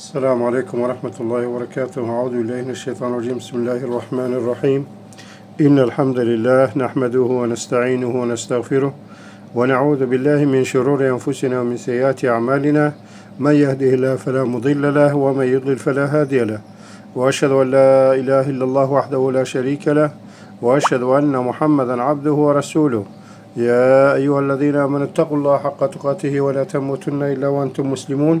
السلام عليكم ورحمة الله وبركاته. أعوذ بالله من الشيطان الرجيم. بسم الله الرحمن الرحيم. إن الحمد لله نحمده ونستعينه ونستغفره ونعوذ بالله من شرور أنفسنا ومن سيئات أعمالنا. من يهده الله فلا مضل له ومن يضلل فلا هادي له. وأشهد أن لا إله إلا الله وحده لا شريك له. وأشهد أن محمدا عبده ورسوله. يا أيها الذين آمنوا اتقوا الله حق تقاته ولا تموتن إلا وأنتم مسلمون.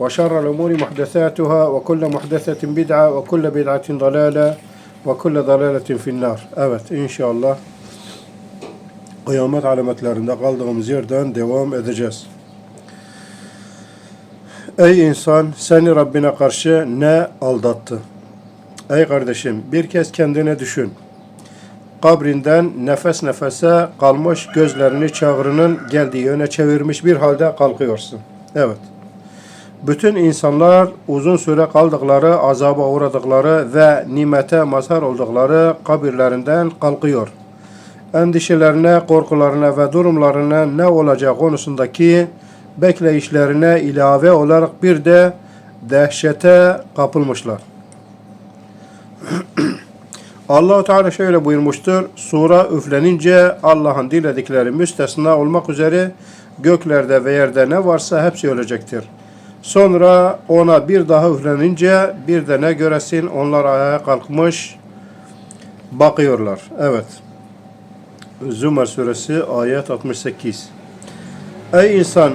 وشر الأمور محدثاتها وكل محدثة بدعة وكل بدعة ضلالة وكل ضلالة في النار Evet inşallah kıyamet alametlerinde kaldığımız yerden devam edeceğiz. Ey insan seni Rabbine karşı ne aldattı? Ey kardeşim bir kez kendine düşün. Kabrinden nefes nefese kalmış gözlerini çağrının geldiği yöne çevirmiş bir halde kalkıyorsun. Evet. Bütün insanlar uzun süre kaldıkları, azaba uğradıkları ve nimete mazhar oldukları kabirlerinden kalkıyor. Endişelerine, korkularına ve durumlarına ne olacağı konusundaki bekleyişlerine ilave olarak bir de dehşete kapılmışlar. Allahu Teala şöyle buyurmuştur. Sura üflenince Allah'ın diledikleri müstesna olmak üzere göklerde ve yerde ne varsa hepsi ölecektir. Sonra ona bir daha üflenince bir de ne göresin onlar ayağa kalkmış bakıyorlar. Evet. Zümer suresi ayet 68. Ey insan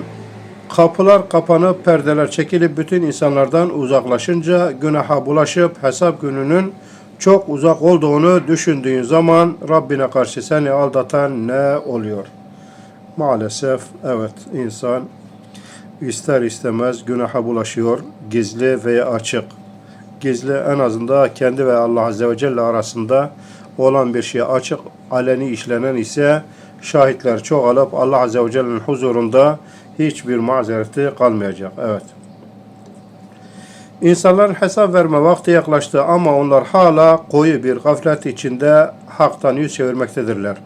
kapılar kapanıp perdeler çekilip bütün insanlardan uzaklaşınca günaha bulaşıp hesap gününün çok uzak olduğunu düşündüğün zaman Rabbine karşı seni aldatan ne oluyor? Maalesef evet insan ister istemez günaha bulaşıyor, gizli veya açık. Gizli en azından kendi ve Allah Azze ve Celle arasında olan bir şey açık, aleni işlenen ise şahitler çoğalıp Allah Azze ve Celle'nin huzurunda hiçbir mazereti kalmayacak. Evet. İnsanların hesap verme vakti yaklaştı ama onlar hala koyu bir gaflet içinde haktan yüz çevirmektedirler.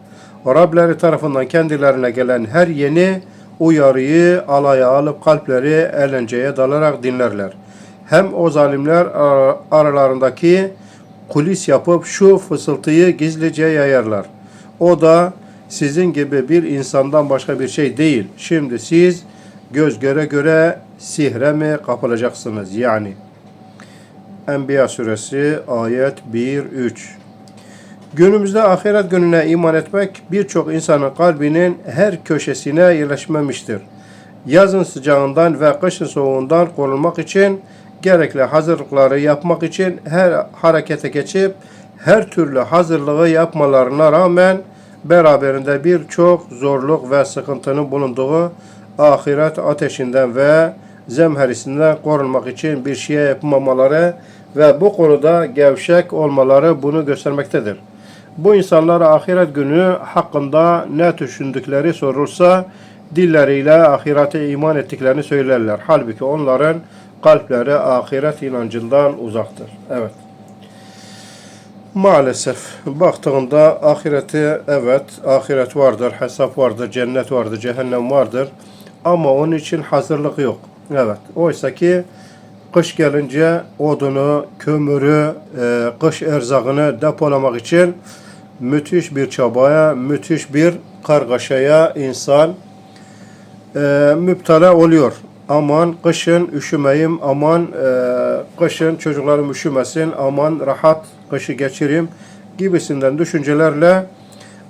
Rableri tarafından kendilerine gelen her yeni uyarıyı alaya alıp kalpleri eğlenceye dalarak dinlerler. Hem o zalimler aralarındaki kulis yapıp şu fısıltıyı gizlice yayarlar. O da sizin gibi bir insandan başka bir şey değil. Şimdi siz göz göre göre sihre mi kapılacaksınız yani? Enbiya suresi ayet 1-3 Günümüzde ahiret gününe iman etmek birçok insanın kalbinin her köşesine yerleşmemiştir. Yazın sıcağından ve kışın soğuğundan korunmak için gerekli hazırlıkları yapmak için her harekete geçip her türlü hazırlığı yapmalarına rağmen beraberinde birçok zorluk ve sıkıntının bulunduğu ahiret ateşinden ve zemherisinden korunmak için bir şey yapmamaları ve bu konuda gevşek olmaları bunu göstermektedir. Bu insanlar ahiret günü hakkında ne düşündükleri sorulsa dilleriyle ahirete iman ettiklerini söylerler. Halbuki onların kalpleri ahiret inancından uzaktır. Evet. Maalesef baktığında ahireti evet ahiret vardır, hesap vardır, cennet vardır, cehennem vardır ama onun için hazırlık yok. Evet. Oysa ki kış gelince odunu, kömürü, e, kış erzağını depolamak için müthiş bir çabaya, müthiş bir kargaşaya insan e, müptela oluyor. Aman kışın üşümeyim, aman e, kışın çocuklarım üşümesin, aman rahat kışı geçireyim gibisinden düşüncelerle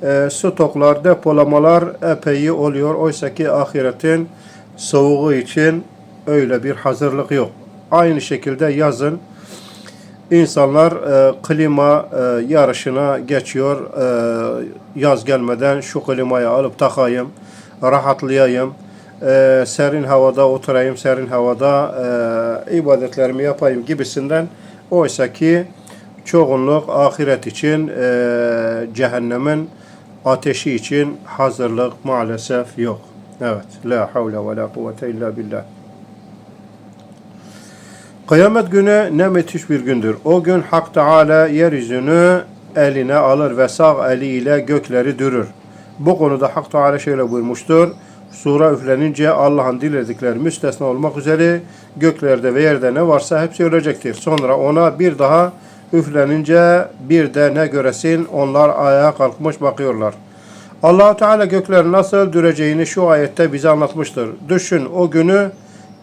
e, stoklar, depolamalar epey oluyor. Oysa ki ahiretin soğuğu için öyle bir hazırlık yok. Aynı şekilde yazın insanlar e, klima e, yarışına geçiyor. E, yaz gelmeden şu klimayı alıp takayım, rahatlayayım. e, serin havada oturayım, serin havada e, ibadetlerimi yapayım gibisinden. Oysa ki çoğunluk ahiret için e, cehennemin ateşi için hazırlık maalesef yok. Evet. La havle ve la kuvvete illa billah. Kıyamet günü ne müthiş bir gündür. O gün Hak Teala yeryüzünü eline alır ve sağ eliyle gökleri dürür. Bu konuda Hak Teala şöyle buyurmuştur. Sura üflenince Allah'ın diledikleri müstesna olmak üzere göklerde ve yerde ne varsa hepsi ölecektir. Sonra ona bir daha üflenince bir de ne göresin onlar ayağa kalkmış bakıyorlar. allah Teala gökleri nasıl düreceğini şu ayette bize anlatmıştır. Düşün o günü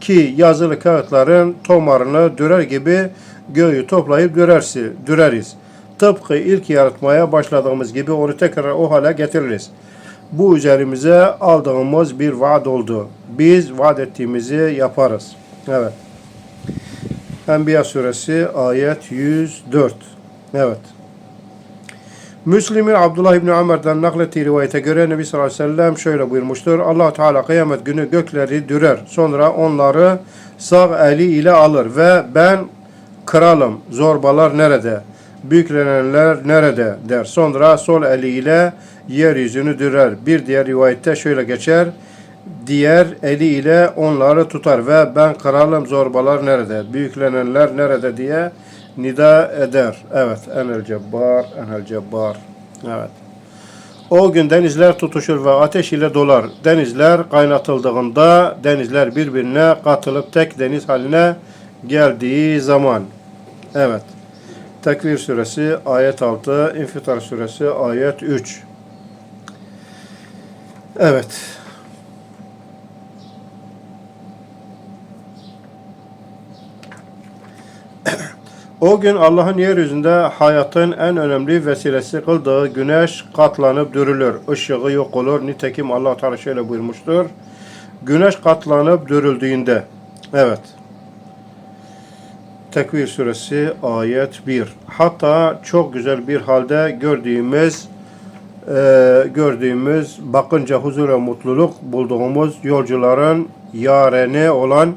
ki yazılı kağıtların tomarını dürer gibi göğü toplayıp dürersi, düreriz. Tıpkı ilk yaratmaya başladığımız gibi onu tekrar o hale getiririz. Bu üzerimize aldığımız bir vaat oldu. Biz vaat ettiğimizi yaparız. Evet. Enbiya suresi ayet 104. Evet. Müslim'in Abdullah İbni Ömer'den naklettiği rivayete göre Nebi sallallahu aleyhi ve sellem şöyle buyurmuştur. allah Teala kıyamet günü gökleri dürer. Sonra onları sağ eli ile alır ve ben kralım. Zorbalar nerede? Büyüklenenler nerede? der. Sonra sol eli ile yeryüzünü dürer. Bir diğer rivayette şöyle geçer. Diğer eli ile onları tutar ve ben kralım zorbalar nerede? Büyüklenenler nerede diye nida eder. Evet. Enel cebbar, enel cebbar. Evet. O gün denizler tutuşur ve ateş ile dolar. Denizler kaynatıldığında denizler birbirine katılıp tek deniz haline geldiği zaman. Evet. Tekvir suresi ayet 6, İnfitar suresi ayet 3. Evet. O gün Allah'ın yeryüzünde hayatın en önemli vesilesi kıldığı güneş katlanıp dürülür. Işığı yok olur. Nitekim Allah Teala şöyle buyurmuştur. Güneş katlanıp dürüldüğünde. Evet. Tekvir suresi ayet 1. Hatta çok güzel bir halde gördüğümüz e, gördüğümüz bakınca huzur ve mutluluk bulduğumuz yolcuların yareni olan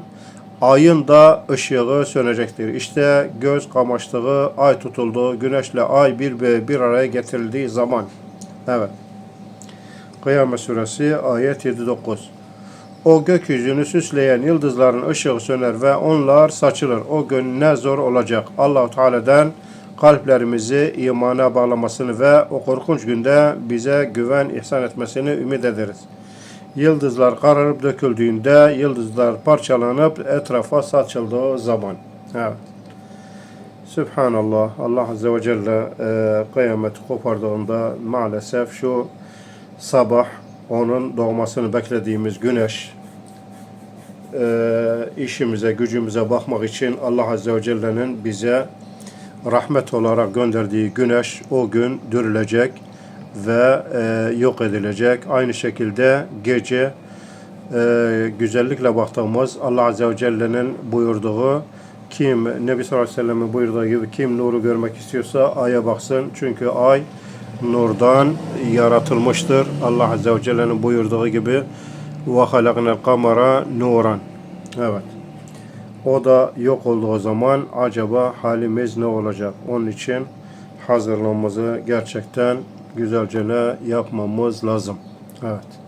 ayın da ışığı sönecektir. İşte göz kamaştığı, ay tutulduğu, güneşle ay bir ve bir araya getirildiği zaman. Evet. Kıyamet suresi ayet 7-9. O gökyüzünü süsleyen yıldızların ışığı söner ve onlar saçılır. O gün ne zor olacak. Allahu Teala'dan kalplerimizi imana bağlamasını ve o korkunç günde bize güven ihsan etmesini ümit ederiz. Yıldızlar kararıp döküldüğünde, yıldızlar parçalanıp etrafa saçıldığı zaman. Evet. Sübhanallah. Allah Azze ve Celle e, kıyameti kopardığında maalesef şu sabah onun doğmasını beklediğimiz güneş e, işimize, gücümüze bakmak için Allah Azze ve Celle'nin bize rahmet olarak gönderdiği güneş o gün dürülecek ve e, yok edilecek. Aynı şekilde gece e, güzellikle baktığımız Allah Azze ve Celle'nin buyurduğu kim Nebi sallallahu aleyhi ve sellem'in buyurduğu gibi kim nuru görmek istiyorsa aya baksın. Çünkü ay nurdan yaratılmıştır. Allah Azze ve Celle'nin buyurduğu gibi ve halaknel kamera nuran. Evet. O da yok olduğu zaman acaba halimiz ne olacak? Onun için hazırlanmamızı gerçekten güzelce yapmamız lazım. Evet.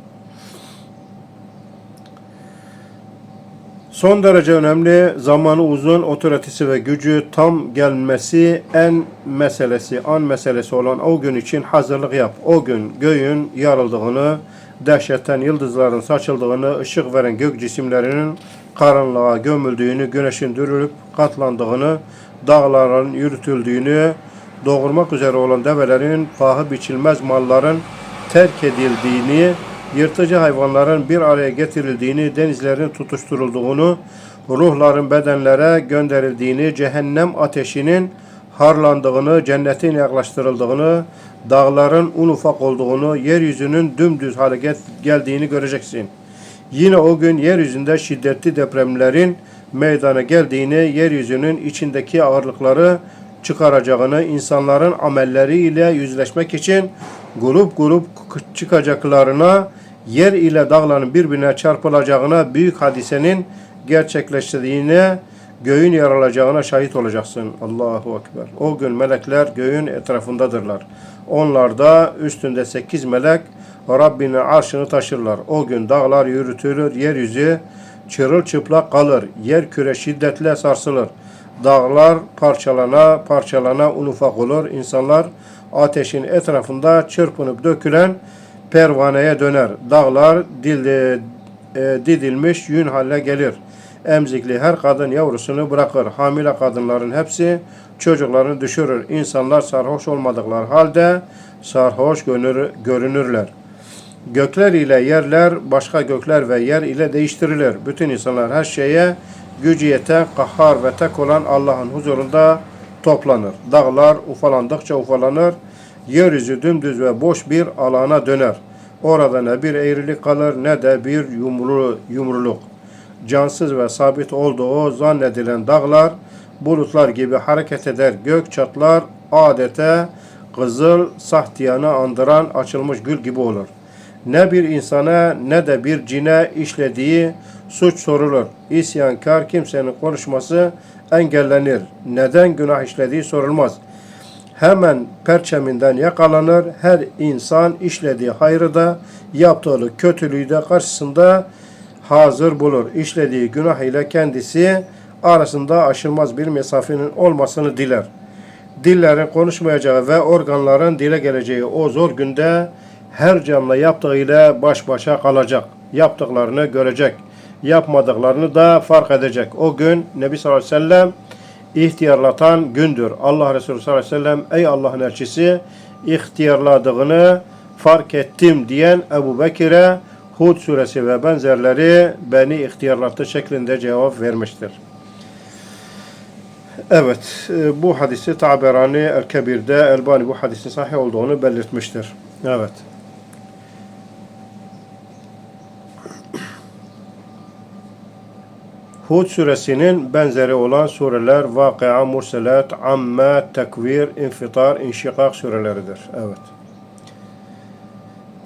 Son derece önemli, zamanı uzun, otoritesi ve gücü tam gelmesi en meselesi, an meselesi olan o gün için hazırlık yap. O gün göğün yarıldığını, dehşetten yıldızların saçıldığını, ışık veren gök cisimlerinin karanlığa gömüldüğünü, güneşin dürülüp katlandığını, dağların yürütüldüğünü, doğurmak üzere olan develerin paha biçilmez malların terk edildiğini, yırtıcı hayvanların bir araya getirildiğini, denizlerin tutuşturulduğunu, ruhların bedenlere gönderildiğini, cehennem ateşinin harlandığını, cennetin yaklaştırıldığını, dağların un ufak olduğunu, yeryüzünün dümdüz hale geldiğini göreceksin. Yine o gün yeryüzünde şiddetli depremlerin meydana geldiğini, yeryüzünün içindeki ağırlıkları çıkaracağını, insanların amelleriyle yüzleşmek için grup grup çıkacaklarına, yer ile dağların birbirine çarpılacağına büyük hadisenin gerçekleştiğine göğün yaralacağına şahit olacaksın. Allahu Ekber. O gün melekler göğün etrafındadırlar. Onlar da üstünde sekiz melek Rabbinin arşını taşırlar. O gün dağlar yürütülür, yeryüzü çırılçıplak kalır. Yer küre şiddetle sarsılır. Dağlar parçalana parçalana un ufak olur. İnsanlar ateşin etrafında çırpınıp dökülen pervaneye döner. Dağlar dilde, e, didilmiş yün haline gelir. Emzikli her kadın yavrusunu bırakır. Hamile kadınların hepsi çocuklarını düşürür. İnsanlar sarhoş olmadıkları halde sarhoş görünür, görünürler. Gökler ile yerler başka gökler ve yer ile değiştirilir. Bütün insanlar her şeye gücü yeten, kahhar ve tek olan Allah'ın huzurunda toplanır. Dağlar ufalandıkça ufalanır. Yeryüzü dümdüz ve boş bir alana döner. Orada ne bir eğrilik kalır ne de bir yumru, yumruluk. Cansız ve sabit olduğu zannedilen dağlar bulutlar gibi hareket eder. Gök çatlar adete kızıl sahtiyanı andıran açılmış gül gibi olur. Ne bir insana ne de bir cine işlediği suç sorulur. İsyankar kimsenin konuşması engellenir. Neden günah işlediği sorulmaz. Hemen perçeminden yakalanır. Her insan işlediği hayrı da yaptığı kötülüğü de karşısında hazır bulur. İşlediği günah ile kendisi arasında aşılmaz bir mesafenin olmasını diler. Dillerin konuşmayacağı ve organların dile geleceği o zor günde her canlı yaptığıyla baş başa kalacak. Yaptıklarını görecek. Yapmadıklarını da fark edecek. O gün Nebi sallallahu aleyhi ve sellem ihtiyarlatan gündür. Allah Resulü sallallahu aleyhi ve sellem ey Allah'ın elçisi ihtiyarladığını fark ettim diyen Ebu Bekir'e Hud suresi ve benzerleri beni ihtiyarlattı şeklinde cevap vermiştir. Evet, e, bu hadisi Taberani El-Kebir'de Elbani bu hadisin sahih olduğunu belirtmiştir. Evet. Hud suresinin benzeri olan sureler Vakıa, Murselat, Amme, Tekvir, İnfitar, İnşikak sureleridir. Evet.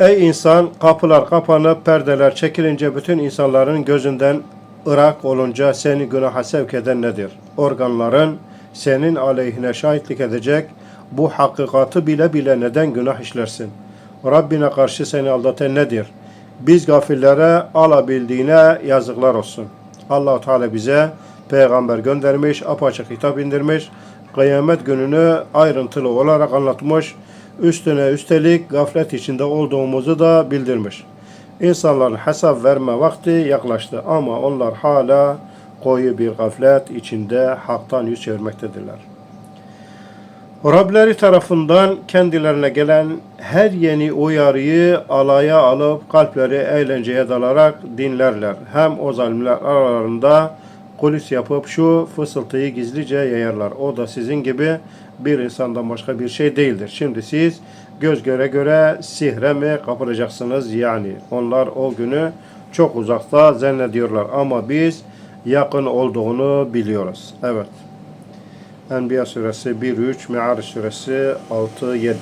Ey insan kapılar kapanıp perdeler çekilince bütün insanların gözünden ırak olunca seni günaha sevk eden nedir? Organların senin aleyhine şahitlik edecek bu hakikati bile bile neden günah işlersin? Rabbine karşı seni aldatan nedir? Biz gafillere alabildiğine yazıklar olsun. Allah Teala bize peygamber göndermiş, apaçık hitap indirmiş, kıyamet gününü ayrıntılı olarak anlatmış, üstüne üstelik gaflet içinde olduğumuzu da bildirmiş. İnsanların hesap verme vakti yaklaştı ama onlar hala koyu bir gaflet içinde haktan yüz çevirmektedirler. Rableri tarafından kendilerine gelen her yeni uyarıyı alaya alıp kalpleri eğlenceye dalarak dinlerler. Hem o zalimler aralarında kulis yapıp şu fısıltıyı gizlice yayarlar. O da sizin gibi bir insandan başka bir şey değildir. Şimdi siz göz göre göre sihre mi kapılacaksınız yani. Onlar o günü çok uzakta zannediyorlar ama biz yakın olduğunu biliyoruz. Evet. Enbiya suresi 1-3, Me'ariç suresi 6-7.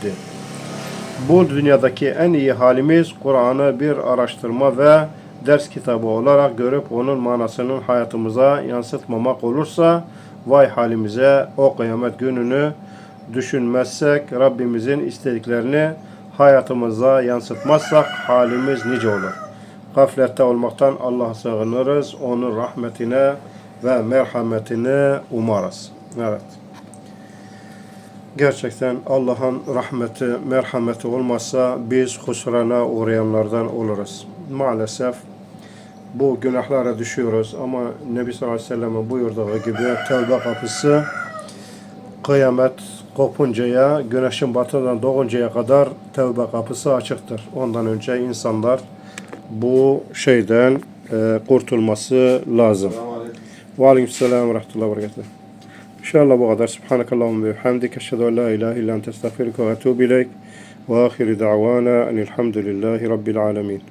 Bu dünyadaki en iyi halimiz Kur'an'ı bir araştırma ve ders kitabı olarak görüp onun manasının hayatımıza yansıtmamak olursa vay halimize o kıyamet gününü düşünmezsek Rabbimizin istediklerini hayatımıza yansıtmazsak halimiz nice olur. Gaflette olmaktan Allah'a sığınırız. Onun rahmetine ve merhametini umarız. Evet. Gerçekten Allah'ın rahmeti, merhameti olmazsa biz husrana uğrayanlardan oluruz. Maalesef bu günahlara düşüyoruz ama Nebi sallallahu aleyhi ve sellem'in buyurduğu gibi tövbe kapısı kıyamet kopuncaya, güneşin batıdan doğuncaya kadar tövbe kapısı açıktır. Ondan önce insanlar bu şeyden e, kurtulması lazım. Ve aleykümselam ve rahmetullahi ve berekatuhu. İnşallah bu kadar. Subhanakallahumma ve bihamdik. Eşhedü en la ilahe illa ente estağfiruke ve etûbü ileyk. Ve ahiri da'vana enilhamdülillahi rabbil alemin.